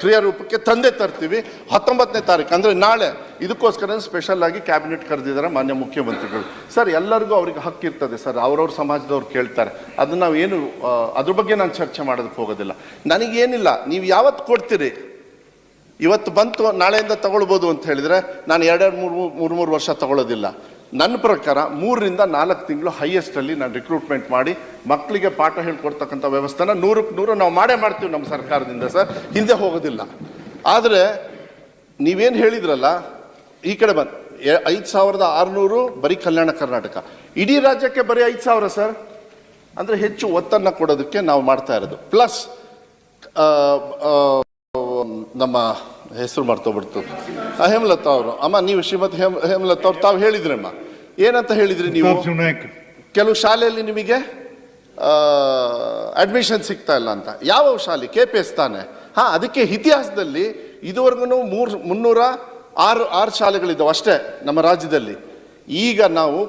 ಕ್ರಿಯಾರೂಪಕ್ಕೆ ತಂದೆ ತರ್ತೀವಿ ಹತ್ತೊಂಬತ್ತನೇ ತಾರೀಕು. ಅಂದರೆ ನಾಳೆ. ಇದಕ್ಕೋಸ್ಕರ ಸ್ಪೆಷಲ್ ಆಗಿ ಕ್ಯಾಬಿನೆಟ್ ಕರೆದಿದ್ದಾರೆ ಮಾನ್ಯ ಮುಖ್ಯಮಂತ್ರಿಗಳು. ಸರ್ ಎಲ್ಲರಿಗೂ ಅವ್ರಿಗೆ ಹಕ್ಕಿರ್ತದೆ ಸರ್ ಅವ್ರವ್ರ ಸಮಾಜದವ್ರು ಕೇಳ್ತಾರೆ. ಅದನ್ನು ನಾವು ಏನು ಅದ್ರ ಬಗ್ಗೆ ನಾನು ಚರ್ಚೆ ಮಾಡೋದಕ್ಕೆ ಹೋಗೋದಿಲ್ಲ. ನನಗೇನಿಲ್ಲ, ನೀವು ಯಾವತ್ತು ಕೊಡ್ತೀರಿ? ಇವತ್ತು ಬಂತು, ನಾಳೆಯಿಂದ ತಗೊಳ್ಬೋದು ಅಂತ ಹೇಳಿದರೆ ನಾನು ಎರಡೆರಡು ಮೂರು ಮೂರು ಮೂರು ವರ್ಷ ತಗೊಳ್ಳೋದಿಲ್ಲ. ನನ್ನ ಪ್ರಕಾರ ಮೂರರಿಂದ ನಾಲ್ಕು ತಿಂಗಳು ಹೈಯೆಸ್ಟಲ್ಲಿ ನಾನು ರಿಕ್ರೂಟ್ಮೆಂಟ್ ಮಾಡಿ ಮಕ್ಕಳಿಗೆ ಪಾಠ ಹೇಳ್ಕೊಡ್ತಕ್ಕಂಥ ವ್ಯವಸ್ಥೆನ ನೂರಕ್ಕೆ ನೂರು ನಾವು ಮಾಡೇ ಮಾಡ್ತೀವಿ ನಮ್ಮ ಸರ್ಕಾರದಿಂದ ಸರ್. ಹಿಂದೆ ಹೋಗೋದಿಲ್ಲ. ಆದರೆ ನೀವೇನು ಹೇಳಿದ್ರಲ್ಲ, ಈ ಕಡೆ ಬಂದು ಐದು ಸಾವಿರದ ಆರುನೂರು ಬರೀ ಕಲ್ಯಾಣ ಕರ್ನಾಟಕ. ಇಡೀ ರಾಜ್ಯಕ್ಕೆ ಬರೀ ಐದು ಸಾವಿರ ಸರ್. ಅಂದರೆ ಹೆಚ್ಚು ಒತ್ತನ್ನು ಕೊಡೋದಕ್ಕೆ ನಾವು ಮಾಡ್ತಾ ಇರೋದು. ಪ್ಲಸ್ ನಮ್ಮ ಹೆಸರು ಮರ್ತೋಗ್ಬಿಡ್ತು. ಹೇಮಲತಾ ಅವರು ಅಮ್ಮ ನೀವು ಶ್ರೀಮತಿ ಹೇಮ ಹೇಮಲತಾ ಅವ್ರು ತಾವು ಹೇಳಿದ್ರಮ್ಮ. ಏನಂತ ಹೇಳಿದ್ರಿ ನೀವು? ಕೆಲವು ಶಾಲೆಯಲ್ಲಿ ನಿಮಗೆ ಅಡ್ಮಿಷನ್ ಸಿಗ್ತಾ ಇಲ್ಲ ಅಂತ. ಯಾವ ಶಾಲೆ? ಕೆ ಪಿ ಎಸ್ ತಾನೆ. ಹಾ ಅದಕ್ಕೆ ಇತಿಹಾಸದಲ್ಲಿ ಇದುವರೆಗೂ ಮೂರು ಮುನ್ನೂರ ಆರು ಆರು ಶಾಲೆಗಳಿದ್ದಾವೆ ಅಷ್ಟೇ ನಮ್ಮ ರಾಜ್ಯದಲ್ಲಿ. ಈಗ ನಾವು